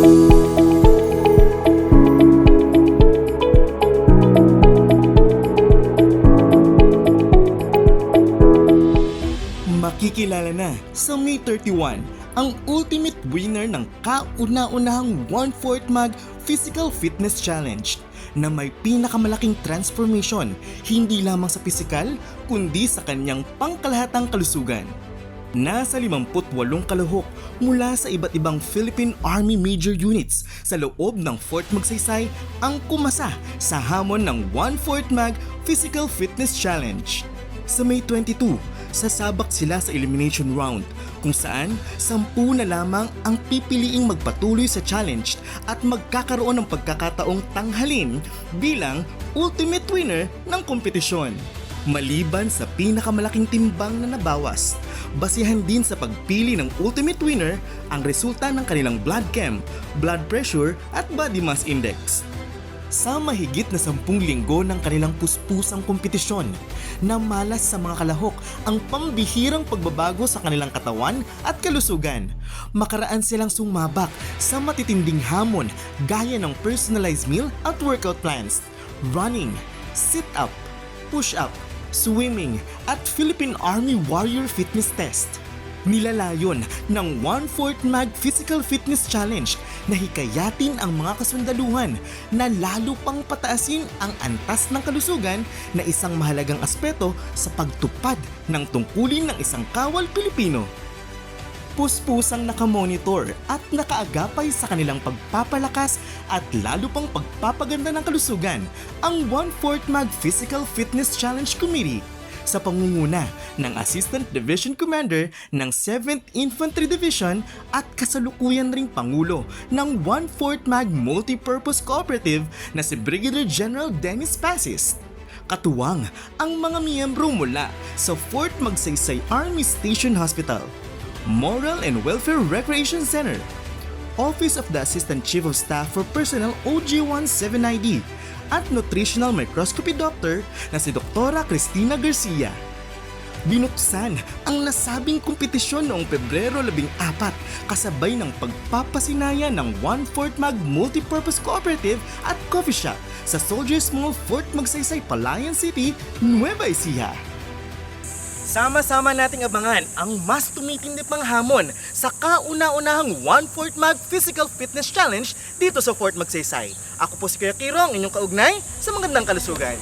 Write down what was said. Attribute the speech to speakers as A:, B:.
A: Makikilala na sa May 31 ang ultimate winner ng kauna-unahang 1/4 Mag Physical Fitness Challenge na may pinakamalaking transformation hindi lamang sa pisikal kundi sa kanyang pangkalahatang kalusugan. Nasa 58 kalahok mula sa iba't ibang Philippine Army Major Units sa loob ng Fort Magsaysay ang kumasa sa hamon ng 1/4 Mag Physical Fitness Challenge. Sa May 22, sasabak sila sa elimination round kung saan sampu na lamang ang pipiliing magpatuloy sa challenge at magkakaroon ng pagkakataong tanghalin bilang ultimate winner ng kompetisyon. Maliban sa pinakamalaking timbang na nabawas, basihan din sa pagpili ng ultimate winner ang resulta ng kanilang blood chem, blood pressure at body mass index. Sa mahigit na sampung linggo ng kanilang puspusang kompetisyon, namalas sa mga kalahok ang pambihirang pagbabago sa kanilang katawan at kalusugan. Makaraan silang sumabak sa matitinding hamon gaya ng personalized meal at workout plans, running, sit-up, push-up, swimming, at Philippine Army Warrior Fitness Test. Nilalayon ng 1/4 Mag Physical Fitness Challenge na hikayatin ang mga kasundaluhan na lalo pang pataasin ang antas ng kalusugan na isang mahalagang aspeto sa pagtupad ng tungkulin ng isang kawal Pilipino. Puspusang nakamonitor at nakaagapay sa kanilang pagpapalakas at lalo pang pagpapaganda ng kalusugan ang 1/4 Mag Physical Fitness Challenge Committee sa pangunguna ng Assistant Division Commander ng 7th Infantry Division at kasalukuyan ring Pangulo ng 1/4 Mag Multipurpose Cooperative na si Brigadier General Dennis Pasis. Katuwang ang mga miyembro mula sa Fort Magsaysay Army Station Hospital, Moral and Welfare Recreation Center, Office of the Assistant Chief of Staff for Personnel OG-17ID at Nutritional Microscopy Doctor na si Dr. Cristina Garcia. Binuksan ang nasabing kompetisyon noong Pebrero 14 kasabay ng pagpapasinaya ng 1/4 Mag Multipurpose Cooperative at Coffee Shop sa Soldiers Mall Fort Magsaysay, Palayan City, Nueva Ecija. Sama-sama nating abangan ang mas tumitindi pang hamon sa kauna-unahang 1/4 Mag Physical Fitness Challenge dito sa Fort Magsaysay. Ako po si Kuya Kiro, ang inyong kaugnay sa magandang kalusugan.